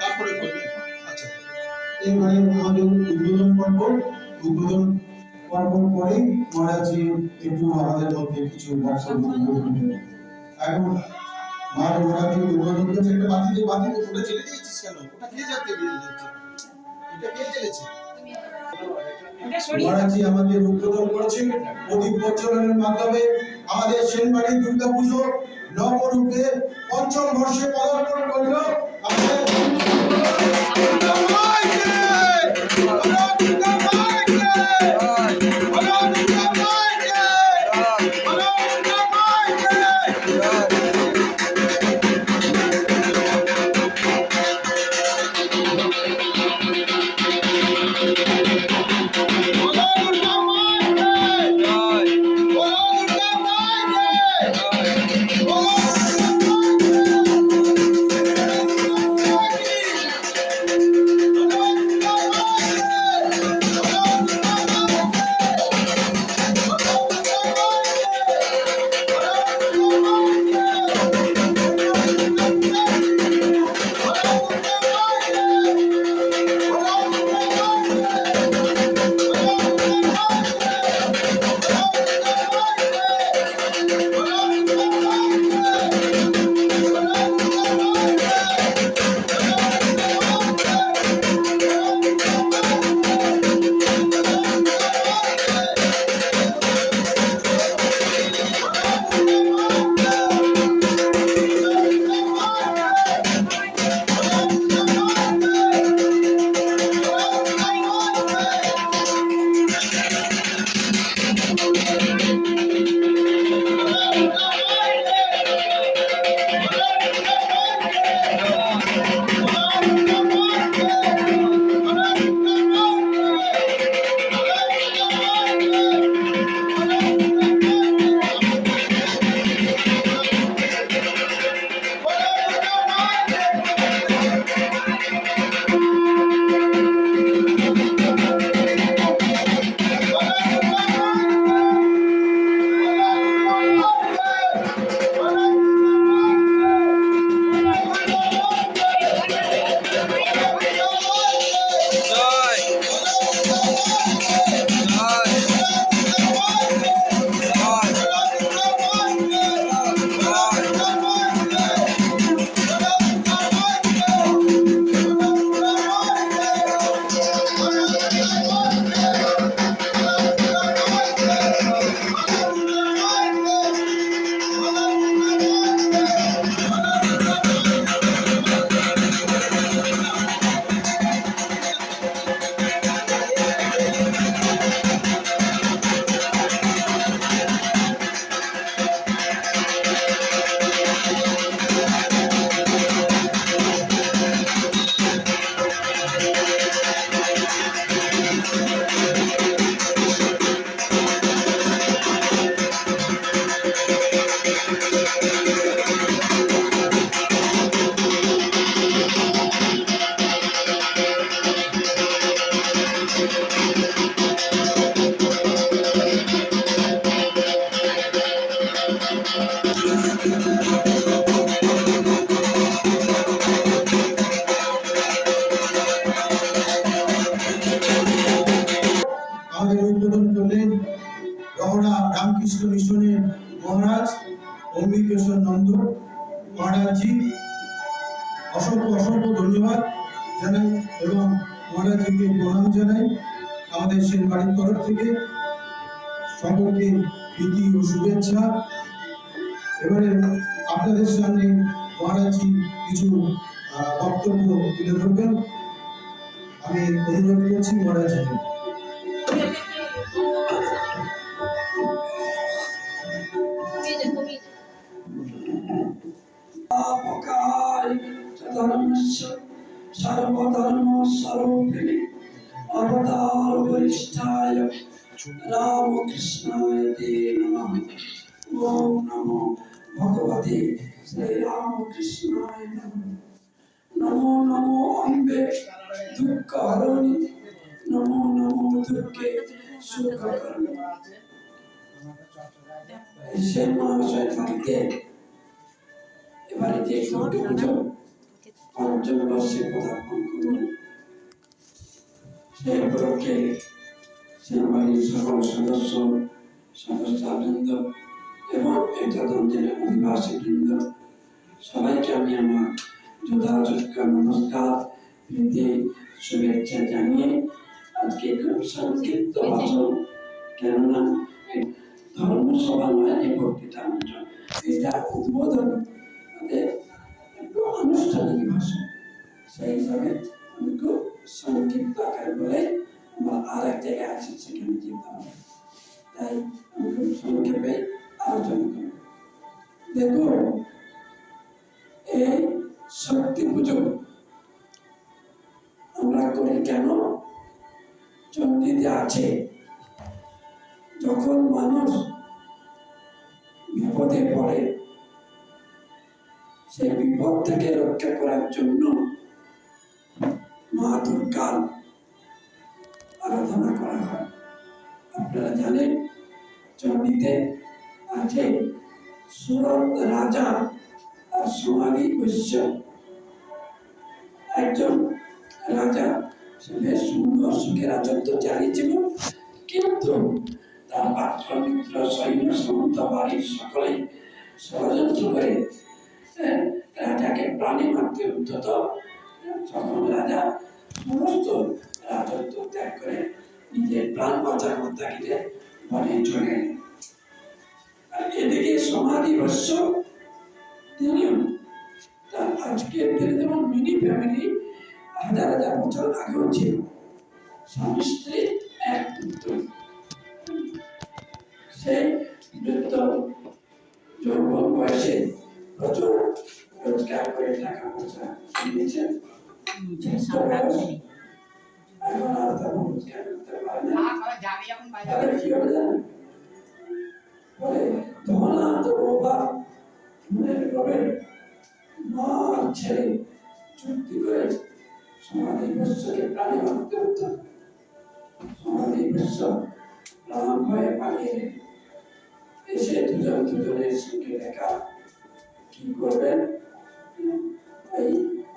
তারপরে করবেন আচ্ছা। এবারে আমাদের উদ্বোধন পর্ব উদ্বোধন পর্ব পরে মহারাজজি একটু আমাদের মধ্যে কিছু বক্তব্য এখন মা ওনাকে উদ্বোধন করছে একটা বাতিতে বাতিতে ওটা জেলে দিয়েছিস কেন? ওটা কে যাতে বেরিয়ে যাচ্ছে এটা কে জেলেছে মহারাজজি আমাদের উদ্বোধন করছেন প্রদীপ প্রজ্বলনের মাধ্যমে। আমাদের সেনবাড়ি দুর্গা পুজো নবরূপে পঞ্চম বর্ষে পদার্পণ করল। আমাদের প্রণাম জানাই আমাদের সেন বাড়ির তরফ থেকে সকলকে প্রীতি ও শুভেচ্ছা। এবারে আপনাদের সামনে মহারাজজি কিছু বক্তব্য তুলে ধরবেন। আমি অনুরোধ করছি অকাল সর্বধর্ম স্বরূপিণী অবতার বরিষ্ঠায় রামকৃষ্ণায় তে নমঃ। ওম নমো। ভগবতে শ্রীরামকৃষ্ণায় নমঃ। নমো নমো অম্বে দুঃখ হরণি নমো নমো দুঃখে সুখ করণি সেন মহাশয় থাকিতে এবারে যে দুর্গা পুজো, পঞ্চম বর্ষে পদার্পণ করুন। সেই উপলক্ষে সেনাবাহিনীর সকল সদস্য সদস্যবৃন্দ এবং এতদন্তের অধিবাসী বৃন্দ সবাইকে আমি আমার যথাযোগ্য নমস্কার প্রীতি শুভেচ্ছা জানিয়ে আজকে খুব সংক্ষিপ্ত ভাষণ কেননা এই ধর্মসভা নয় এই বক্তৃতা মঞ্চ এটা উদ্বোধন আমাদের একটু আনুষ্ঠানিক ভাষণ। সেই হিসাবে আমি খুব সংক্ষিপ্ত আকারে বলে আমার আর এক জায়গায় আছে সেখানে যেতে হবে তাই খুব সংক্ষেপে আলোচনা করব। দেখো এই শক্তি পুজো আমরা করি কেন? চণ্ডীতে আছে। যখন মানুষ বিপদে পড়ে সেই বিপদ থেকে রক্ষা করার জন্য মা দুর্গার আরাধনা করা হয়। আপনারা জানেন চণ্ডীতে আছে সুরত রাজা আর সোনালী বৈশ্য। একজন রাজা সে বেশ সুন্দর সুখে রাজত্ব চালিয়েছিল কিন্তু তার পাত্র মিত্র সৈন্য সমন্ত বাড়ির সকলেই ষড়যন্ত্র করে হ্যাঁ, রাজাকে প্রাণী মারতে উদ্যত তখন রাজা সমস্ত রাজত্ব ত্যাগ করে নিজের প্রাণ বাঁচানোর তাগিদে বনে চলে আর এদিকে সমাধি বর্ষ তিনিও তার আজকের দিনে যেমন মিনি ফ্যামিলি হাজার হাজার বছর আগেও ছিল। স্বামী স্ত্রী এক পুত্র। সেই বৃদ্ধ যৌবন বয়সে প্রচুর রোজগার করে টাকা পয়সা নিয়েছেন ছেড়ে সমাধি বিশ্বকে প্রাণী হতো সমাধি বিশ্ব ভয়ে পালিয়ে এসে দুজন দুজনের সঙ্গে দেখা কি করবেন এই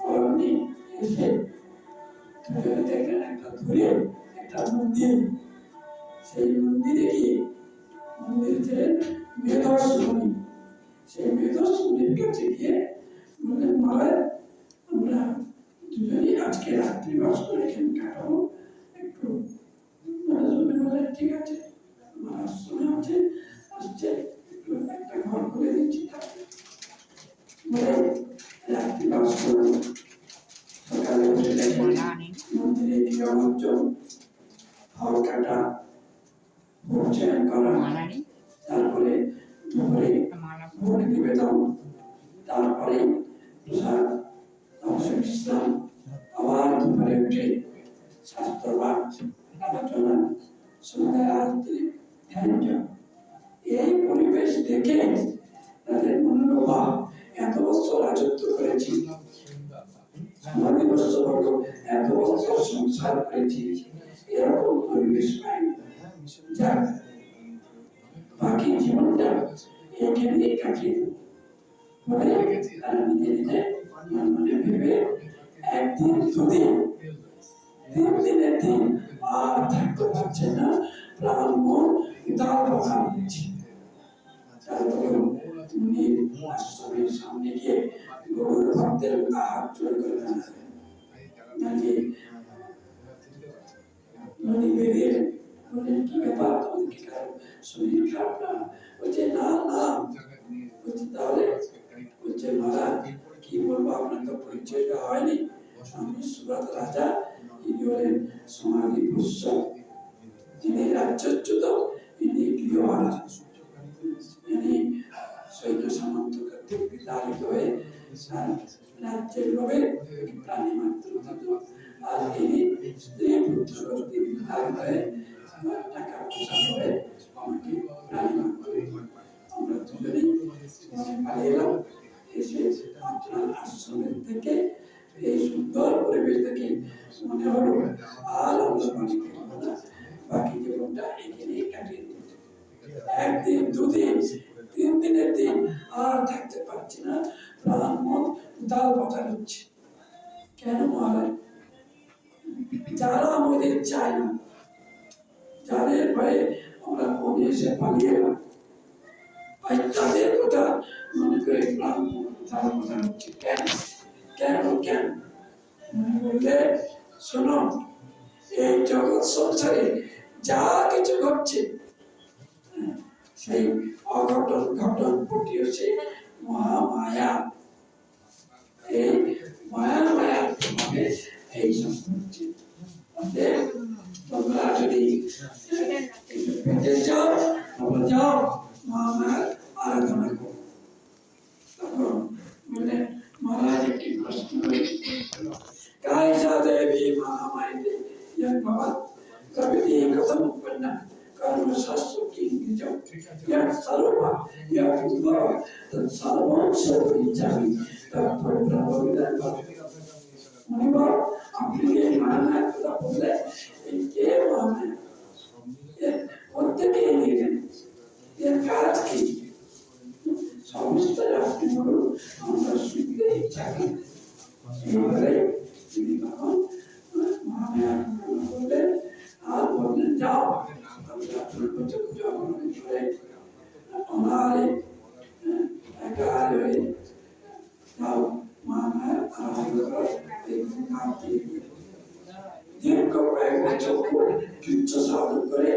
অরণ্যে এসে দুজনে দেখলেন একটা দূরে একটা মন্দির, সেই মন্দিরে গিয়ে মন্দিরে ছিলেন মেধস মুনি সেই মেধস কাছে গিয়ে বললেন মহারাজ আমরা দুজনেই আজকে রাত্রি বাস করে এখানে কাটাবো। একটু বললেন ঠিক আছে। আমার আশ্রমে আছে একটা ঘর করে দিচ্ছি বলে রাত্রি বাস করল তারপরে দুপুরে ভোগ নিবেদন তারপরে অবসর আবার দুপুরে উঠে শাস্ত্রবাদ আলোচনা ধ্যান এই পরিবেশ দেখে তাদের মনোরমা এত বছর রাজত্ব করেছি হলো এত বছর সংসার করেছি, এরকম পরিবেশ পাইনি বাকি জীবনটা এখানেই কাটিয়ে একদিন, দুদিন, তিন দিনের দিন আর থাকতে পারছে না, প্রাণ মন তার উনি সামনে গিয়ে গরুর ভক্তের হাত জোড় করে দাঁড়িয়ে উনি বেরিয়ে বললেন কি ব্যাপার তোমাদের কি খারাপ শরীর খারাপ না বলছে না না বলছে তাহলে বলছে মহারাজ কি বলব আপনার তো পরিচয়টা হয়নি আমি সুরত রাজা ইনি হলেন সমাধি পুষ্য যিনি রাজ্যচ্যুত ইনি গৃহহারা কর্তৃক বিতাড়িত হয়ে রাজ্যের লোভে প্রাণী মাত্র হতো। আর ইনি স্ত্রী পুত্র কর্তৃক বিতাড়িত হয়ে টাকা পয়সা করে আমাকে প্রাণী আমরা দুজনেই পালিয়ে এলাম এসে আপনার আশ্রমের থেকে এই সুন্দর পরিবেশ থেকে মনে হলো আর আমরা বাড়ি বাকি জীবনটা এখানেই কাটিয়ে দেবো একদিন দুদিন পারছি না। প্রাণ মন উদার পাচার হচ্ছে কেন মহারাজ? যারা আমাদের চায় না যাদের ভয়ে আমরা মনে এসে পালিয়ে গেলাম আর তাদের কথা মনে করে মন উদার হচ্ছে কেন? কেন? কেন? মনে শোনো এই জগৎ সংসারে যা কিছু ঘটছে হ্যাঁ, সেই অঘটন ঘটন ঘটিয়েছে মহামায়া। এই মায়া মায়া তোমাকে এই সব এইবারে তিনি তখন মহামায়া বললেন আর বললেন, যাও, আমি আপনার কাছে পূজা করবেন করে অনারে একারে হয়ে যাও মহামায়া আরাধনা করো, এই কাজ দিয়ে দীর্ঘ কয়েক বছর কৃচ্ছ সাধন করে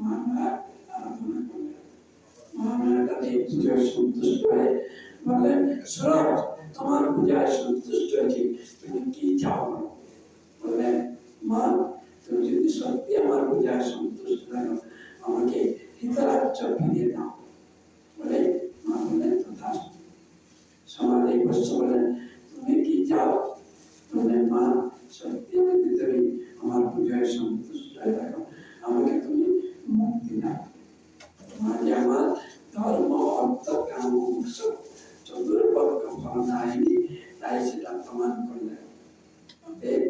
মহামায়া আরাধনা করলেন। মহামায়া তাদের পুজোয় সন্তুষ্ট হয়ে বললেন, সরব তোমার পূজায় সন্তুষ্ট হয়েছি তুমি কি চাও বললেন মা তুমি যদি সত্যি আমার পূজায় সন্তুষ্ট থাকো আমাকে হিতারাজ্য ফিরিয়ে দাও বলে মা বললেন তথা সমাধি বসে বললেন তুমি কি চাও বললেন মা সত্যি যদি তুমি আমার পূজায় সন্তুষ্ট হয়ে থাকো আমাকে তুমি মুক্তি দাও মা যে আমার ধর্ম অর্থ কাম মোক্ষ চতুর্পক্ষ ভাবনায়নি তাই সেটা প্রমাণ করলেন অতএব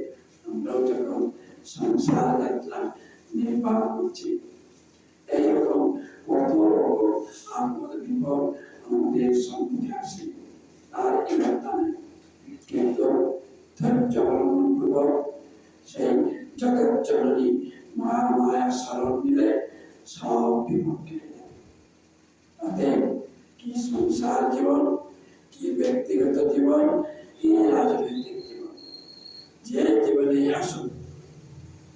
আমরাও যখন সংসার যাত্রা নির্বাহ করছি এইরকম কত রকম আপদ বিপদ আমাদের সম্মুখে আসে তার ইরাদা নেই কিন্তু ধৈর্য অবলম্বন পূর্বক সেই জগৎ জননী মা স্মরণ নিলে সব বিপদ কেটে যাবে অতএব কি সংসার জীবন কি ব্যক্তিগত জীবন কি রাজনৈতিক জীবন যে জীবনে আসুন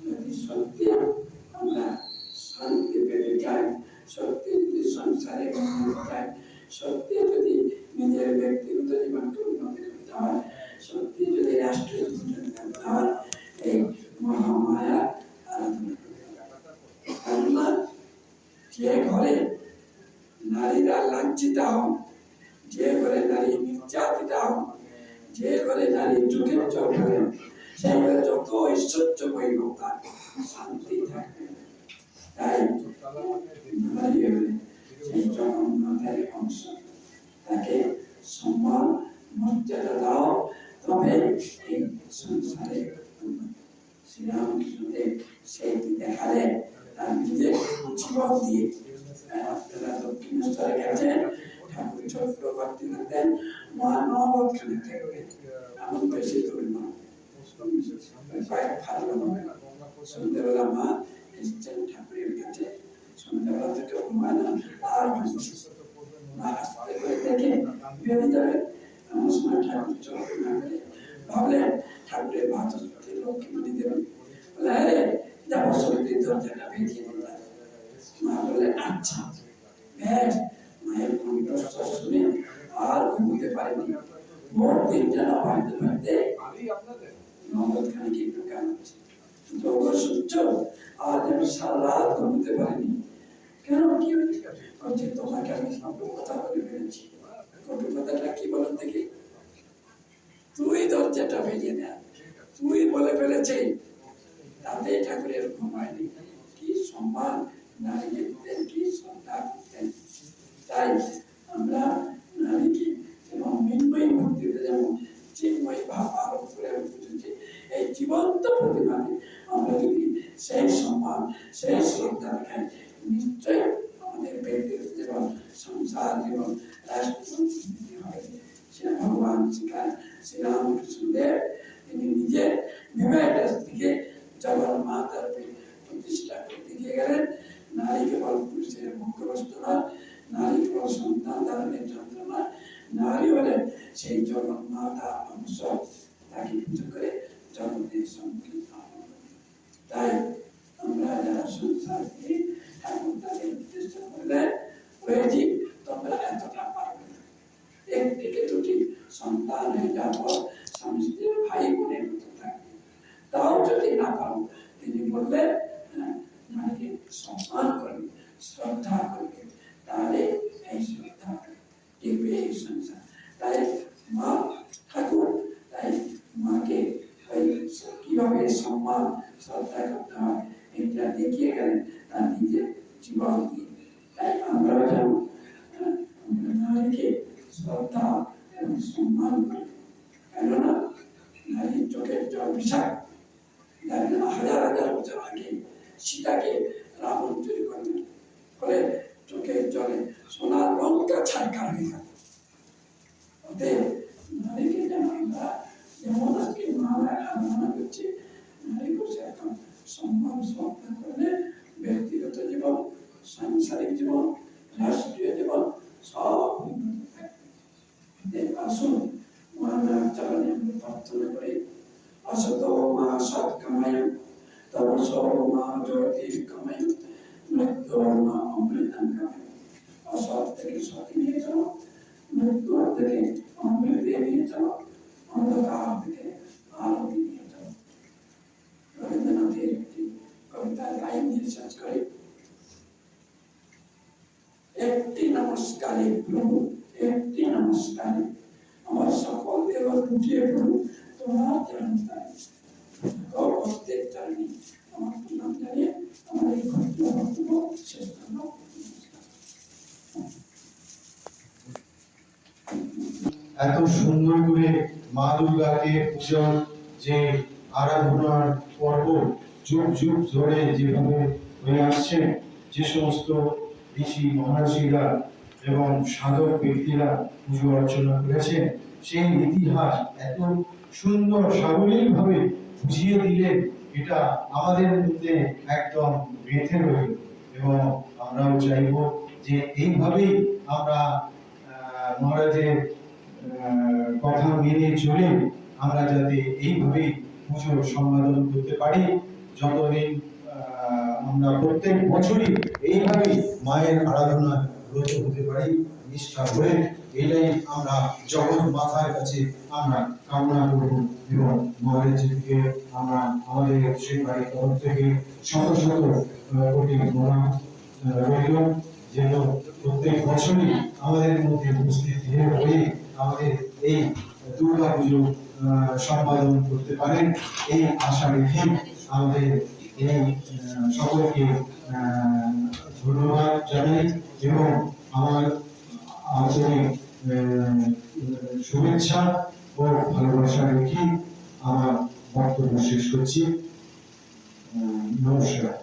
যদি সত্যি আমরা শান্তি পেতে চাই সত্যি যদি সংসারে উন্নতি চাই সত্যি যদি নিজের ব্যক্তিগত জীবনকে উন্নতি করতে হয় সত্যি যদি রাষ্ট্রীয় জীবন করতে হয় এই মহামায়া আরাধনা করতে হবে কেননা যে ঘরে নারীরা লাঞ্ছিত হন যে ঘরে নারী নির্যাতিত হন যে ঘরে নারী চোখের চোখ করেন সেই ঘরে যত ঐশ্বর্য বৈভ তার শান্তি থাকবে তাই নারী সেই জগন্নাথের অংশ তাকে সম্মান, মর্যাদা দাও, তবে এই সংসারে। শ্রীরামকৃষ্ণদেব সেই দেখালেন তার নিজের জীবন দিয়ে আপনারা দক্ষিণেশ্বরে গেছেন ঠাকুর ছোট্ট করতে থাকতেন মা নবখানে থাকবেন এমন বেশি দূর না কয়েক ভালো সন্ধ্যেবেলা মা এসেছেন ঠাকুরের কাছে সন্ধ্যেবেলা থেকে ঘুমায় না আর মা আস্তে করে দেখে বেরিয়ে যাবে এমন সময় ঠাকুর চলবে না ভাবলেন ঠাকুরের দিলাম মা আচ্ছা মায়ের কণ্ঠস্বর শুনে আর ঘুমোতে পারেনি ভোর তিনটা না ভাবতে ভাবতে নগদ খানিক একটু কামাচ্ছে যোগ সূর্য আজ আমি সারা রাত ঘুমোতে পারিনি। কেন? কি হয়েছে? তোমাকে আমি কথা বলে ফেলেছি। কটু কথাটা কি বলেন দেখি। তুই দরজাটা ভেঙে দেয় তুই বলে ফেলেছে তাতে ঠাকুরের ঘুমায়নি কি সম্মান নারীকে দিতেন কি শ্রদ্ধা করতেন তাই আমরা নারীকে যেমন মৃন্ময়ী মূর্তিতে যেমন চিন্ময়ী ভাব আরোপ করে বুঝেছি এই জীবন্ত প্রতিমাকে আমরা যদি সেই সম্মান সেই শ্রদ্ধা দেখাই নিশ্চয়ই আমাদের ব্যক্তিগত জীবন সংসার জীবন রাষ্ট্র হবে সেটা ভগবান শ্রীরামকৃষ্ণদেব তিনি নিজে বিবাহের দিকে জগন মাতার প্রতিষ্ঠা করে দেখিয়ে গেলেন নারী কেবল পুরুষের মুখ্য বস্তু নয় নারী কেবল সন্তান ধারণের যন্ত্র নয় নারী হলেন সেই জগন মাতা অংশ তাকে পুজো করে জগতের সম্মুখীন হওয়া। তাই আমরা যারা সংসার করি ঠাকুর তাদের উদ্দেশ্য করলেন হয়েছি তোমরা এতটা পারবে না একটিকে দুটি সন্তান হয়ে যাওয়ার পর স্বামী স্ত্রীর ভাই বোনের মতো থাকবে তাও যদি না পারো তিনি বললেন হ্যাঁ, নারীকে সম্মান করবে শ্রদ্ধা করবে তাহলে এই টিকবে এই সংসার তাই মা ঠাকুর, তাই মাকে ওই কীভাবে সম্মান, শ্রদ্ধা করতে হয়, এটা দেখিয়ে গেলেন তার নিজের জীবন দিয়ে। তাই আমরাও যেন নারীকে শ্রদ্ধা এবং সম্মান করি। কেননা নারীর চোখের জল বিশাল হাজার হাজার বছর আগে সীতাকে রাবণ চুরি করলেন। ফলে চোখের জলে সোনার রঙটা ছাড়কার হয়ে গেল অতএব নারীকে যেন আমরা যেমন আজকে মারা মনে করছি, নারী বসে এখন সম্মান সমাধান করলে ব্যক্তিগত জীবন, সাংসারিক জীবন, রাষ্ট্রীয় জীবন সব আসুন মহানার চরণে আমরা প্রার্থনা করি অসত মা সৎ কামায় তপস মা জ্যোতি কামায় मा अमृतं गमयं असत থেকে সতী নিয়ে চলো মৃত্যু থেকে অমৃতে নিয়ে চলো অন্ধকার থেকে আলোকে নিয়ে চলো রবীন্দ্রনাথের একটি কবিতা লাইন দিয়ে শেষ করি একটি নমস্কারে প্রভু একটি নমস্কারে আমার সকল দেবর লুটিয়ে প্রভু তোমার চরণ তাই প্রত্যেক চরণে এত সুন্দর করে মা দুর্গাকে পুজোর যে আরাধনার পর্ব যুগ যুগ ধরে যেভাবে হয়ে আসছে, যে সমস্ত ঋষি মহর্ষিরা এবং সাধক ব্যক্তিরা পুজো অর্চনা করেছেন সেই ইতিহাস এত সুন্দর সাবলীল ভাবে বুঝিয়ে দিলেন এটা আমাদের মধ্যে একদম গেঁথে রইল। এবং আমরাও চাইব যে এইভাবেই আমরা মহারাজের কথা মেনে চলে আমরা যাতে এইভাবেই পুজো সম্পাদন করতে পারি। যতদিন আমরা প্রত্যেক বছরই এইভাবেই মায়ের আরাধনা ব্রত হতে পারি, নিষ্ঠা করে এটাই আমরা জগৎ মাথার কাছে আমরা কামনা করব এবং মায়ের থেকে আমরা আমাদের সেই বাড়ির তরফ থেকে শত শত কোটি প্রণাম রইল। যেন প্রত্যেক বছরই আমাদের মধ্যে উপস্থিত হয়ে আমাদের এই দুর্গা পুজো সম্পাদন করতে পারেন। এই আশা রেখে আমাদের এই সকলকে ধন্যবাদ জানাই এবং আমার আন্তরিক শুভেচ্ছা ও ভালোবাসা রেখে আমার বক্তব্য শেষ করছি। নমস্কার।